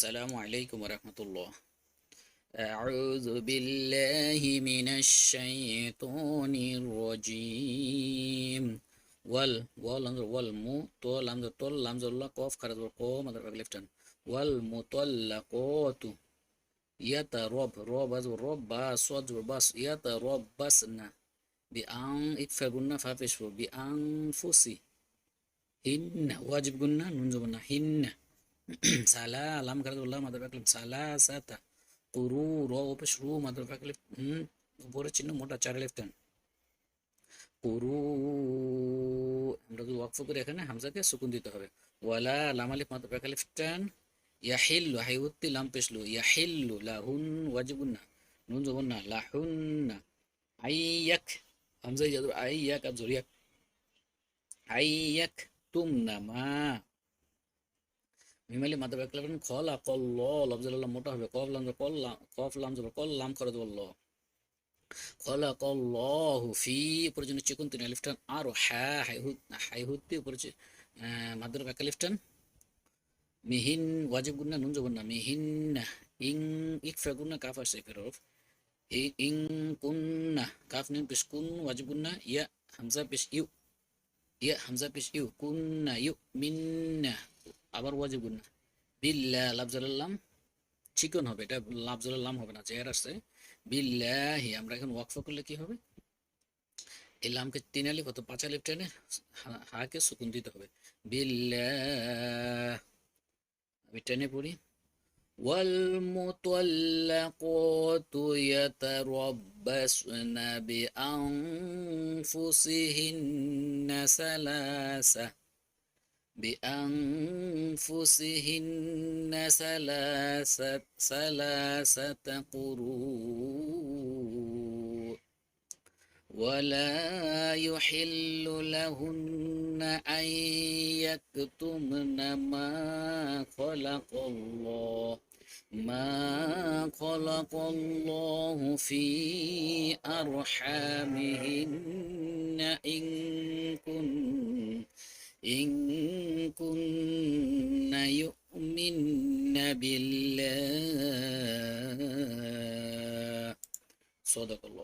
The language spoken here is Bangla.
السلام عليكم ورحمة الله أعوذ بالله من الشيطان الرجيم وال وال لمزر وال مو تو لمزر تو لمزر الله قاف خرج قو مدر لفتن والمطلقات يترب رب از رب باس صد باس يتربصن بأن إكفرنا فافش بأنفسي هن واجب قلنا ننزبنا هن সালা আলাম কারাদুল্লাহ মাদার ফাকলিফ সালা সাতা কুরু র উপে শুরু মাদার ফাকলিফ হুম উপরে চিহ্ন মোটা চার লেফটেন কুরু আমরা যদি ওয়াকফ করে এখানে হামজাকে সুকুন দিতে হবে ওয়ালা লাম আলিফ মাদার ফাকলিফ টান ইয়াহিল্লু হাইউত্তি লাম পেশলু ইয়াহিল্লু লাহুন ওয়াজিবুন্না নুন জবন্না লাহুন্না আইয়াক হামজা ইয়াদুর আইয়াক আর জরিয়াক আইয়াক তুমনা মা মিমালি মাদার ব্যাকলাবেন খলা কল ল লফজুল্লাহ মোটা হবে, কফ লাম কল কফ লাম জবর কল লাম দেবো ল খলা কল ল ফি উপরে জন্য চিকুন তিন আলিফটান আর হ্যা, হাইহুদ হাইহুদ্দি উপরে মাদার ব্যাকালিফটান মিহিন ওয়াজিব গুন্না নুন জবর না মিহিন ইং ইক ফে গুন্না, কাফ আসে ফেরফ ইং কুন্না, কাফ নিন পেশ কুন, ওয়াজিব গুন্না, ইয়া হামজা পেশ ইউ, ইয়া হামজা পেশ ইউ, কুন্না ইউ মিন্না। আবার ওয়াজিব গুন্না বিল্লা লাফজালাম চিকন হবে এটা লাফজালাম হবে না চেয়ার আসছে বিল্লাহি আমরা এখন ওয়াকফ করলে কি হবে এই লামকে তিন আলিফ অত পাঁচ আলিফ টেনে হাকে সুকুন দিতে হবে বিল্লাহ আমি টেনে পড়ি والمطلقات يتربصن بأنفسهن ثلاثة بأنفسهن ثلاثة قروء ولا يحل لهن أن يكتمن ما خلق الله ما خلق الله في أرحامهن إن كن إن كن يؤمن بالله صدق الله العظيم